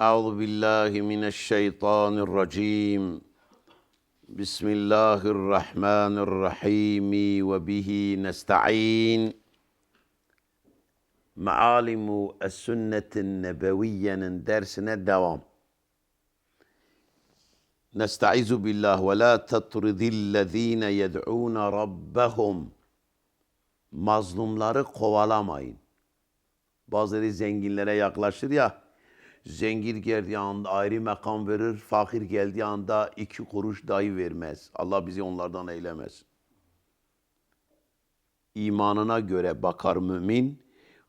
أعوذ بالله من الشيطان الرجيم بسم الله الرحمن الرحيم وبه نستعين معالم السنة النبوية درسنا الدوام نستعيذ بالله ولا تطرد الذين يدعون ربهم mazlumları kovalamayın. Bazıları zenginlere yaklaşır ya, zengin geldiği anda ayrı makam verir, fakir geldiği anda iki kuruş dahi vermez. Allah bizi onlardan eylemez. İmanına göre bakar mümin,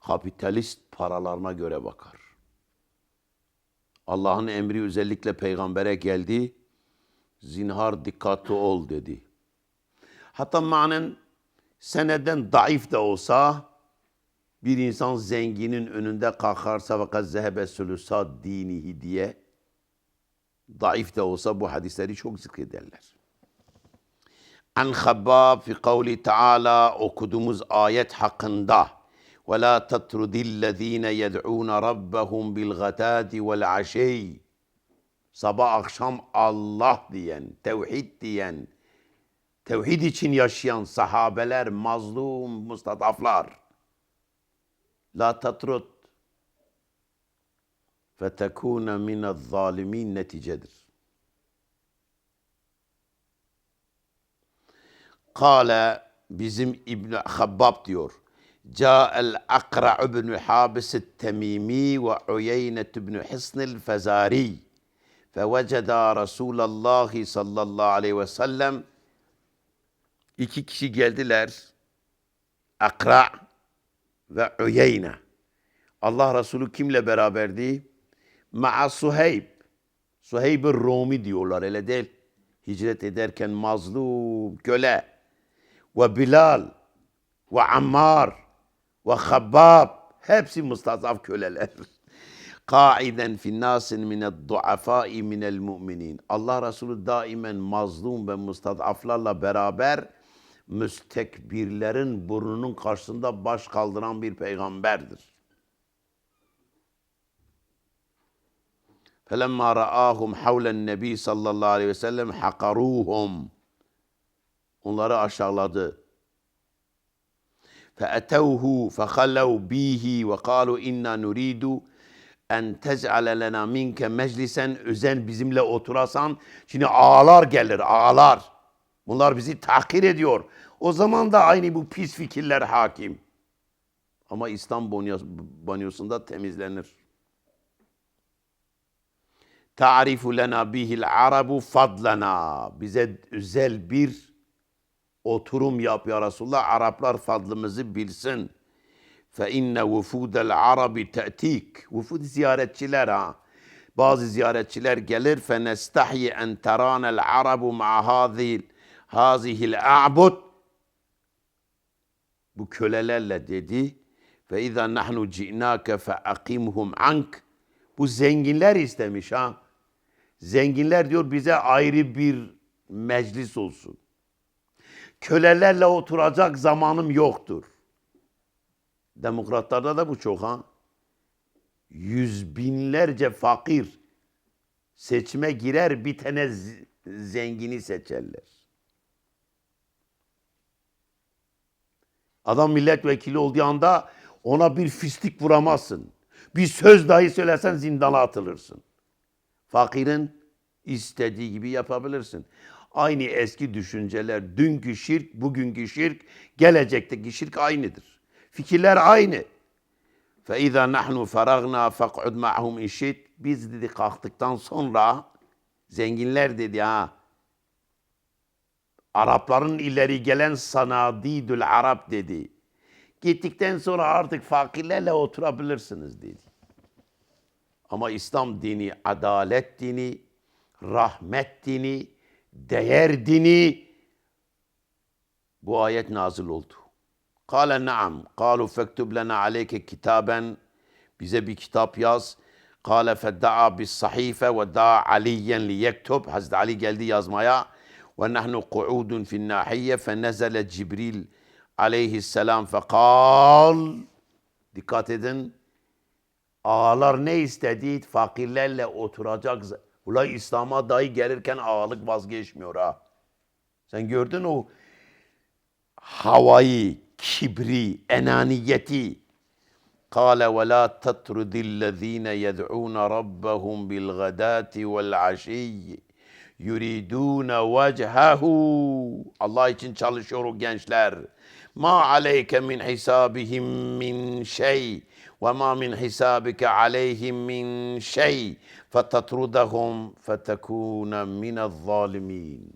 kapitalist paralarına göre bakar. Allah'ın emri özellikle peygambere geldi, zinhar dikkatli ol dedi. Hatta manen seneden daif de olsa bir insan zenginin önünde kalkarsa fakat zehebe sülüsa dinihi diye daif de olsa bu hadisleri çok zikrederler. An Habbab fi kavli Teala okuduğumuz ayet hakkında ve la tatrudillezine yed'un rabbahum bil gatati vel aşi sabah akşam Allah diyen, tevhid diyen, tevhid için yaşayan sahabeler, mazlum, mustadaflar. La tatrut fetekune minel zalimin neticedir. Kale bizim İbn Habbab diyor. Ca'el Akra ibn Habis el-Temimi ve Uyeyne ibn Hisn el-Fezari. Feveceda Resulallah sallallahu aleyhi ve sellem iki kişi geldiler. Akra ve Uyeyne. Allah Resulü kimle beraberdi? Ma'a Suheyb. Suheyb Rumi diyorlar öyle değil. Hicret ederken mazlum, köle. Ve Bilal, ve Ammar, ve Habbab. Hepsi mustazaf köleler. Kaiden fin nasin mined duafai minel müminin. Allah Resulü daimen mazlum ve mustadaflarla beraber müstekbirlerin burnunun karşısında baş kaldıran bir peygamberdir. فَلَمَّا رَآهُمْ حَوْلَ النَّبِي sallallahu aleyhi ve sellem حَقَرُوهُمْ Onları aşağıladı. فَأَتَوْهُ فَخَلَّوْ بِهِ وَقَالُوا اِنَّا نُرِيدُ en tec'ale lena minke meclisen özen bizimle oturasan. Şimdi ağalar gelir ağalar. Bunlar bizi tahkir ediyor. O zaman da aynı bu pis fikirler hakim. Ama İslam banyosunda temizlenir. Ta'rifu lena bihil arabu fadlana. Bize özel bir oturum yap ya Resulullah. Araplar fadlımızı bilsin. Fe inne vufudel arabi te'tik. Vufud ziyaretçiler ha. Bazı ziyaretçiler gelir. Fe nestahyi en teranel arabu ma hazil hazihil a'bud. Bu kölelerle dedi. Fe izâ nahnu ci'nâke fe akimhum ank. Bu zenginler istemiş ha. Zenginler diyor bize ayrı bir meclis olsun. Kölelerle oturacak zamanım yoktur. Demokratlarda da bu çok ha. Yüz binlerce fakir seçime girer bir tane zengini seçerler. Adam milletvekili olduğu anda ona bir fistik vuramazsın. Bir söz dahi söylesen zindana atılırsın. Fakirin istediği gibi yapabilirsin. Aynı eski düşünceler, dünkü şirk, bugünkü şirk, gelecekteki şirk aynıdır. Fikirler aynı. فَاِذَا نَحْنُ فَرَغْنَا فَقْعُدْ مَعْهُمْ işit. Biz dedi kalktıktan sonra zenginler dedi ha. Arapların ileri gelen sanadidül Arap dedi. Gittikten sonra artık fakirlerle oturabilirsiniz dedi. Ama İslam dini adalet dini, rahmet dini, değer dini bu ayet nazil oldu. Kale naam. Kalu fektub lena aleyke kitaben. Bize bir kitap yaz. Kale fedda'a bis sahife ve da'a aliyen li yektub. Hazreti Ali geldi yazmaya. ونحن قعود في الناحية فنزل جبريل عليه السلام فقال dikkat edin ağalar ne istediği fakirlerle oturacak. Ula İslam'a dahi gelirken ağalık vazgeçmiyor ha. Sen gördün o havayı, kibri, enaniyeti. Kale ve la tetrudillezine yed'ûne rabbehum bil gadati vel aşiyyi yuriduna vechahu. Allah için çalışıyor o gençler. Ma aleyke min hisabihim min şey ve ma min hisabike aleyhim min şey fetatrudahum fetekuna minez zalimin.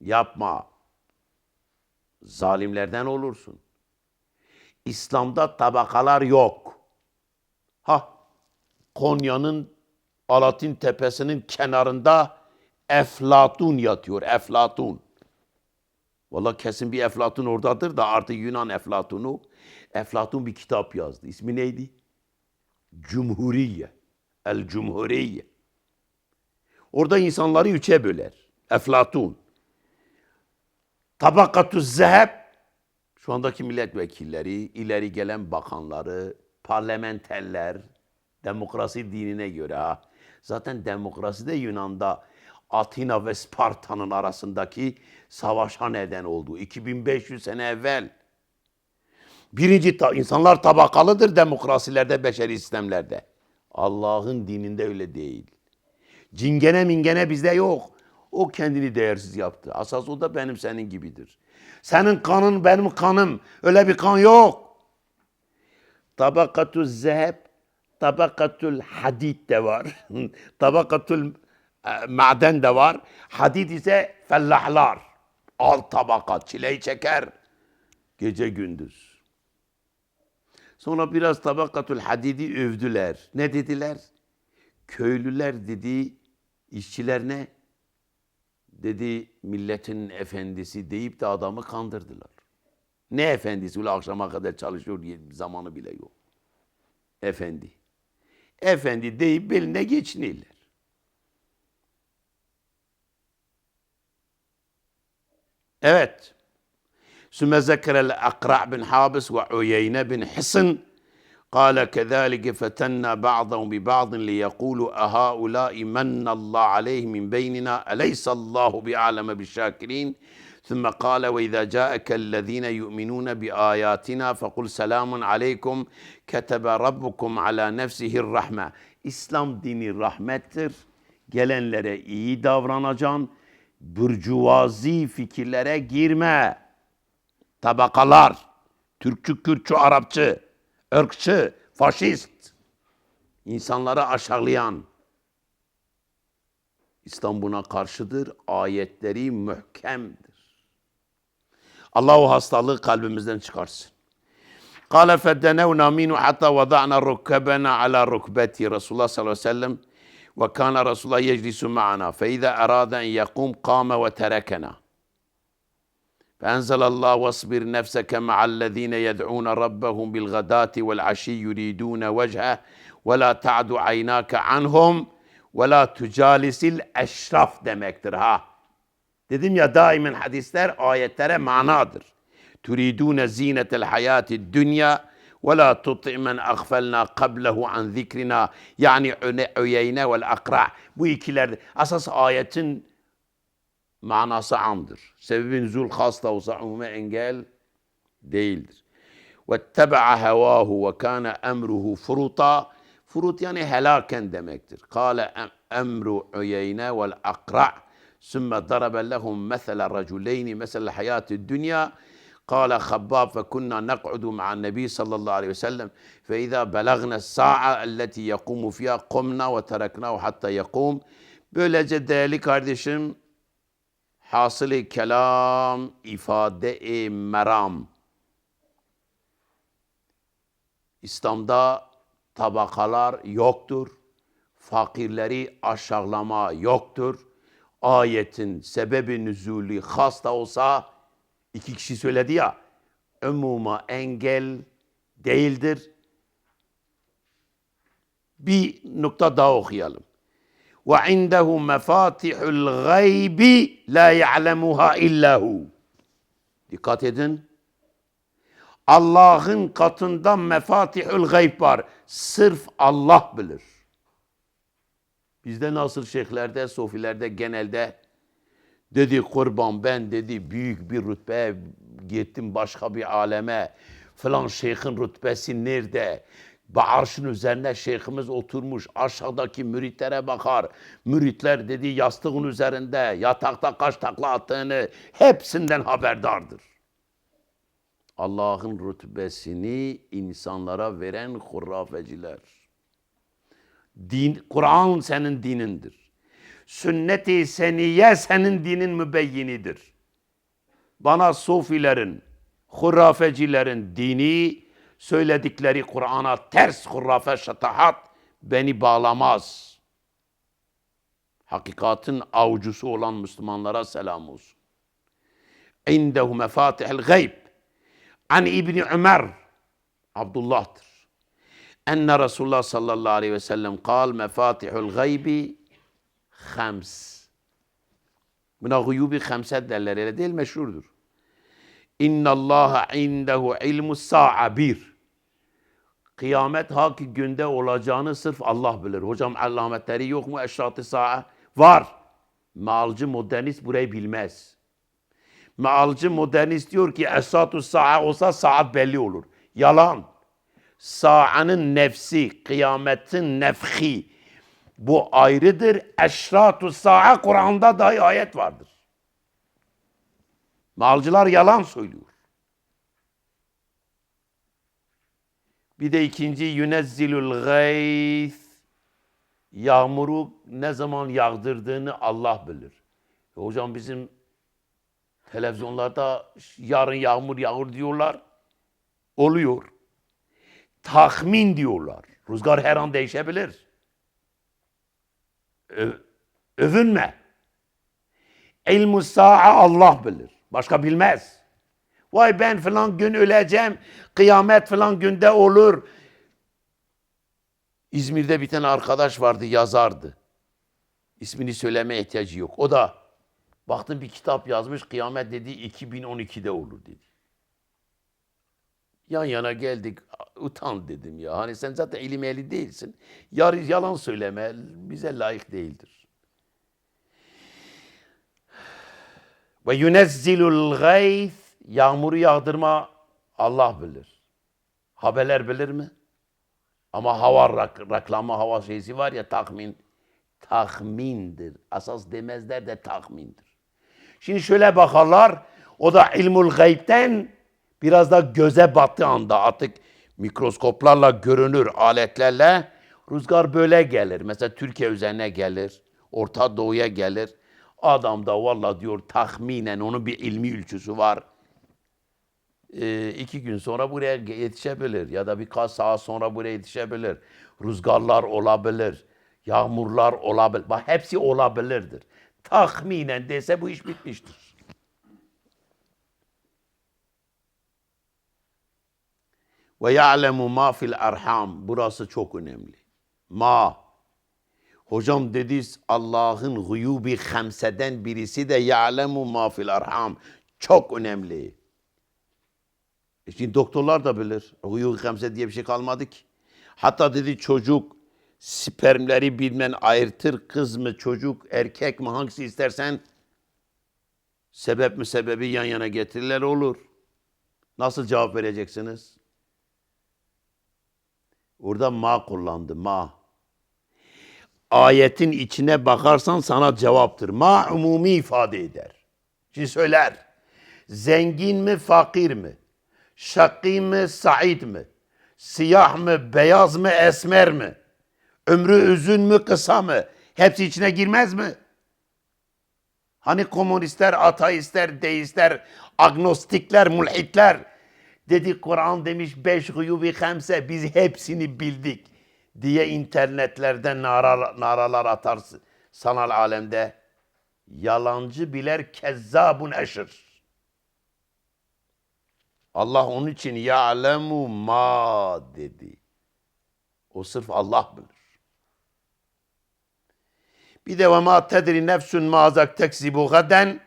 Yapma. Zalimlerden olursun. İslam'da tabakalar yok. Ha Konya'nın Alatin Tepesi'nin kenarında Eflatun yatıyor. Eflatun. Valla kesin bir Eflatun oradadır da artık Yunan Eflatun'u. Eflatun bir kitap yazdı. İsmi neydi? Cumhuriye. El Cumhuriye. Orada insanları üçe böler. Eflatun. Tabakatü zeheb şu andaki milletvekilleri, ileri gelen bakanları, parlamenterler, demokrasi dinine göre ha. Zaten demokrasi de Yunan'da Atina ve Sparta'nın arasındaki savaşa neden oldu. 2500 sene evvel. Birinci ta- insanlar tabakalıdır demokrasilerde, beşeri sistemlerde. Allah'ın dininde öyle değil. Cingene mingene bizde yok. O kendini değersiz yaptı. Asas o da benim senin gibidir. Senin kanın benim kanım. Öyle bir kan yok. Tabakatul zeheb, tabakatul hadid de var. tabakatul e, maden de var. Hadid ise fellahlar. Alt tabaka, çileyi çeker. Gece gündüz. Sonra biraz tabakatul hadidi övdüler. Ne dediler? Köylüler dedi, işçiler ne? Dedi milletin efendisi deyip de adamı kandırdılar. Ne efendisi? Öyle akşama kadar çalışıyor diye zamanı bile yok. Efendi. Efendi deyip beline geçiniyorlar. Evet. ثم ذكر الأقرع بن حابس وعيينة بن حصن قال كذلك فتنا بعضهم ببعض ليقولوا أهؤلاء من الله عليهم من بيننا أليس الله بأعلم بالشاكرين ثم قال وإذا جاءك الذين يؤمنون بآياتنا فقل سلام عليكم كتب ربكم على نفسه الرحمة İslam dini rahmettir. Gelenlere iyi davranacaksın. Burjuvazi fikirlere girme. Tabakalar, Türkçü, Kürtçü, Arapçı, ırkçı, faşist, insanları aşağılayan. İslam buna karşıdır. Ayetleri mühkemdir. Allah o hastalığı kalbimizden çıkarsın. قال فدنونا منه حتى وضعنا ركبنا على ركبتي رسول الله صلى الله عليه وسلم وكان رسول الله يجلس معنا فإذا أراد أن يقوم قام وتركنا فأنزل الله واصبر نفسك مع الذين يدعون ربهم بالغداة والعشي يريدون وجهه ولا تعد عيناك عنهم ولا تجالس الأشرف demektir ha. Dedim ya daimen hadisler ayetlere manadır. Turidune zinetel hayati dünya ولا تطع من أغفلنا قبله عن ذكرنا يعني عيينة والأقرع bu ikiler asas ayetin manası andır. Sebebin zul has da olsa umume engel değildir. وَاتَّبَعَ هَوَاهُ وَكَانَ أَمْرُهُ فُرُطًا Furut يعني هلاكا demektir. قَالَ أَمْرُ عُيَيْنَا وَالْأَقْرَعُ ثُمَّ ضَرَبَ لَهُمْ مَثَلَ الرجلين مَثَلَ الحياة الدُّنْيَا قال خباب فكنا نقعد مع النبي صلى الله عليه وسلم فإذا بلغنا الساعة التي يقوم فيها قمنا وتركناه حتى يقوم Böylece değerli kardeşim hasılı kelam ifade-i meram. İslam'da tabakalar yoktur. Fakirleri aşağılama yoktur. Ayetin sebebi nüzulü has da olsa iki kişi söyledi ya, umuma engel değildir. Bir nokta daha okuyalım. Ve indehu mefatihul gaybi la ya'lemuha illahu. Dikkat edin. Allah'ın katında mefatihul gayb var. Sırf Allah bilir. Bizde nasıl şeyhlerde, sofilerde genelde dedi kurban ben dedi büyük bir rütbeye gittim başka bir aleme. Falan şeyhin rütbesi nerede? Arşın üzerine şeyhimiz oturmuş. Aşağıdaki müritlere bakar. Müritler dedi yastığın üzerinde yatakta kaç takla attığını hepsinden haberdardır. Allah'ın rütbesini insanlara veren hurafeciler. Din, Kur'an senin dinindir. Sünnet-i seniye senin dinin mübeyyinidir. Bana sofilerin, hurafecilerin dini, söyledikleri Kur'an'a ters hurafe şatahat beni bağlamaz. Hakikatin avcusu olan Müslümanlara selam olsun. İndehu mefatihel gayb. An İbni Ömer, Abdullah'tır. Enne Resulullah sallallahu aleyhi ve sellem kal mefatihul gaybi hams. Buna guyubi hamset derler öyle değil meşhurdur. İnna Allah indehu ilmu sa'a bir. Kıyamet haki günde olacağını sırf Allah bilir. Hocam alametleri yok mu eşrat-ı sa'a? Var. Mealci modernist burayı bilmez. Mealci modernist diyor ki esat-ı sa'a olsa saat belli olur. Yalan. Sa'anın nefsi, kıyametin nefhi. Bu ayrıdır. Eşrat-ı sa'a Kur'an'da dahi ayet vardır. Malcılar yalan söylüyor. Bir de ikinci yünezzilül gayth. Yağmuru ne zaman yağdırdığını Allah bilir. E hocam bizim televizyonlarda yarın yağmur yağır diyorlar. Oluyor. Tahmin diyorlar. Rüzgar her an değişebilir. Övünme. İlmu sa'a Allah bilir. Başka bilmez. Vay ben falan gün öleceğim. Kıyamet falan günde olur. İzmir'de bir tane arkadaş vardı yazardı. İsmini söyleme ihtiyacı yok. O da baktım bir kitap yazmış. Kıyamet dedi 2012'de olur dedi. Yan yana geldik. Utan dedim ya. Hani sen zaten ilim ehli değilsin. Yar, yalan söyleme bize layık değildir. Ve yunezzilul gayth yağmuru yağdırma Allah bilir. Haberler bilir mi? Ama hava rak, raklama hava şeysi var ya tahmin. Tahmindir. Asas demezler de tahmindir. Şimdi şöyle bakarlar. O da ilmul gaybten biraz da göze battığı anda artık mikroskoplarla görünür aletlerle rüzgar böyle gelir. Mesela Türkiye üzerine gelir. Orta Doğu'ya gelir. Adam da valla diyor tahminen onun bir ilmi ölçüsü var. Ee, iki gün sonra buraya yetişebilir ya da birkaç saat sonra buraya yetişebilir. Rüzgarlar olabilir, yağmurlar olabilir. Bak hepsi olabilirdir. Tahminen dese bu iş bitmiştir. Ve ya'lemu ma fil arham. Burası çok önemli. Ma. Hocam dedi Allah'ın guyubi hamseden birisi de ya'lemu ma fil arham. Çok önemli. E Şimdi doktorlar da bilir. Guyubi hamse diye bir şey kalmadı ki. Hatta dedi çocuk spermleri bilmen ayırtır. Kız mı çocuk erkek mi hangisi istersen sebep mi sebebi yan yana getirirler olur. Nasıl cevap vereceksiniz? Orada ma kullandı ma. Ayetin içine bakarsan sana cevaptır. Ma umumi ifade eder. Şimdi söyler. Zengin mi fakir mi? Şakî mi said mi? Siyah mı beyaz mı esmer mi? Ömrü uzun mu kısa mı? Hepsi içine girmez mi? Hani komünistler, ateistler, deistler, agnostikler, mulhitler dedi Kur'an demiş beş guyubi hamse biz hepsini bildik diye internetlerden nara, naralar atarsın sanal alemde. Yalancı biler kezzabun eşir. Allah onun için ya'lemu ma dedi. O sırf Allah bilir. Bir de ve ma tedri nefsun mazak teksibu gaden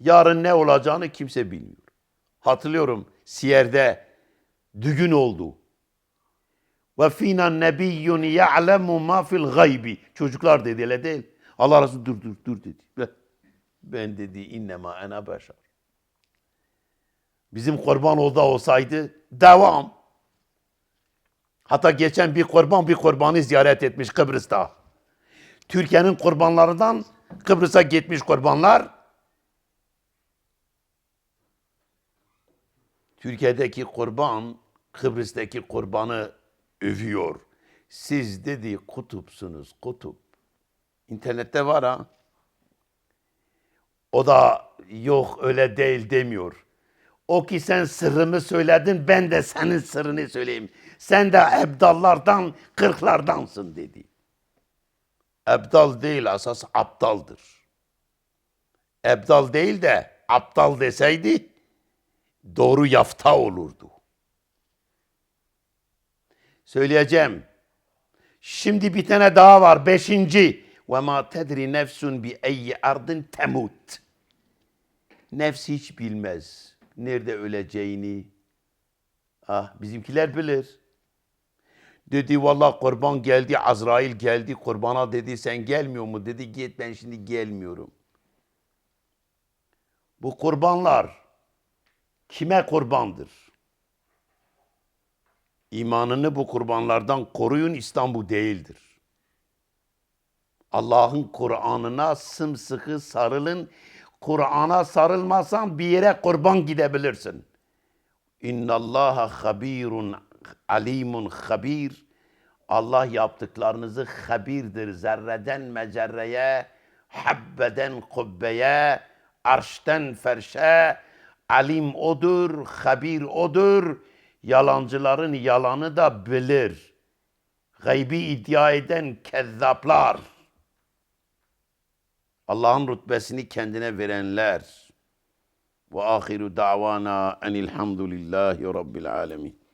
yarın ne olacağını kimse bilmiyor. Hatırlıyorum Siyer'de düğün oldu. Ve fina nebiyyun ya'lemu ma fil gaybi. Çocuklar dedi öyle değil. Allah Resulü dur dur dur dedi. Ben dedi innema ena beşer. Bizim kurban orada olsaydı devam. Hatta geçen bir kurban bir kurbanı ziyaret etmiş Kıbrıs'ta. Türkiye'nin kurbanlarından Kıbrıs'a gitmiş kurbanlar. Türkiye'deki kurban Kıbrıs'taki kurbanı övüyor. Siz dedi kutupsunuz kutup. İnternette var ha. O da yok öyle değil demiyor. O ki sen sırrımı söyledin ben de senin sırrını söyleyeyim. Sen de ebdallardan kırklardansın dedi. Ebdal değil asas aptaldır. Ebdal değil de aptal deseydi doğru yafta olurdu. Söyleyeceğim. Şimdi bir tane daha var. Beşinci. Ve ma tedri nefsun bi eyyi ardın temut. Nefs hiç bilmez. Nerede öleceğini. Ah bizimkiler bilir. Dedi valla kurban geldi, Azrail geldi kurbana dedi sen gelmiyor mu? Dedi git ben şimdi gelmiyorum. Bu kurbanlar kime kurbandır? İmanını bu kurbanlardan koruyun İslam bu değildir. Allah'ın Kur'an'ına sımsıkı sarılın. Kur'an'a sarılmasan bir yere kurban gidebilirsin. İnna Allaha habirun alimun habir. Allah yaptıklarınızı habirdir. Zerreden mecerreye, habbeden kubbeye, arşten ferşe, alim odur, habir odur. Yalancıların yalanı da bilir. Gaybi iddia eden kezzaplar. Allah'ın rütbesini kendine verenler. Ve ahiru davana enilhamdülillahi rabbil alemin.